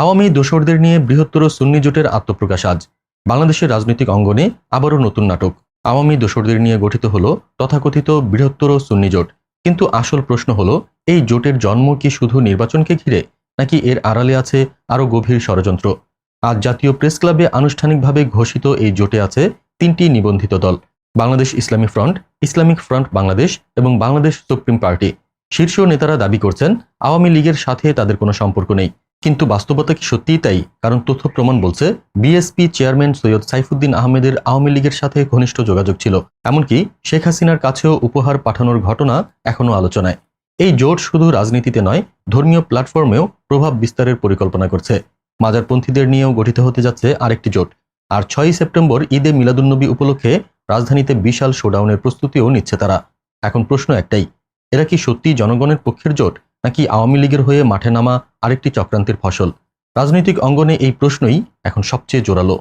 আওয়ামী দোসরদের নিয়ে বৃহত্তর সুন্নি জোটের আত্মপ্রকাশ আজ। বাংলাদেশের রাজনৈতিক অঙ্গনে আবারও নতুন নাটক। আওয়ামী দোসরদের নিয়ে গঠিত হল তথাকথিত বৃহত্তর সুন্নি জোট। কিন্তু আসল প্রশ্ন হলো, এই জোটের জন্ম কি শুধু নির্বাচনকে ঘিরে, নাকি এর আড়ালে আছে আরও গভীর ষড়যন্ত্র? আজ জাতীয় প্রেস ক্লাবে আনুষ্ঠানিকভাবে ঘোষিত এই জোটে আছে তিনটি নিবন্ধিত দল, বাংলাদেশ ইসলামী ফ্রন্ট, ইসলামিক ফ্রন্ট বাংলাদেশ এবং বাংলাদেশ সুপ্রিম পার্টি। শীর্ষ নেতারা দাবি করছেন, আওয়ামী লীগের সাথে তাদের কোনো সম্পর্ক নেই। কিন্তু বাস্তবতা কি সত্যিই তাই? কারণ তথ্য প্রমাণ বলছে, বিএসপি চেয়ারম্যান সৈয়দ সাইফুদ্দিন আহমেদের আওয়ামী লীগের সাথে ঘনিষ্ঠ যোগাযোগ ছিল। এমনকি শেখ হাসিনার কাছেও উপহার পাঠানোর ঘটনা এখনও আলোচনায়। এই জোট শুধু রাজনীতিতে নয়, ধর্মীয় প্ল্যাটফর্মেও প্রভাব বিস্তারের পরিকল্পনা করছে। মাজারপন্থীদের নিয়েও গঠিত হতে যাচ্ছে আরেকটি জোট। আর ছয়ই সেপ্টেম্বর ঈদে মিলাদুন্নবী উপলক্ষে রাজধানীতে বিশাল শোডাউনের প্রস্তুতিও নিচ্ছে তারা। এখন প্রশ্ন একটাই, এরা কি সত্যি জনগণের পক্ষের জোট, নাকি আওয়ামী লীগের হয়ে মাঠে নামা আরেকটি চক্রান্তের ফসল। রাজনৈতিক অঙ্গনে এই প্রশ্নই এখন সবচেয়ে জোরালো।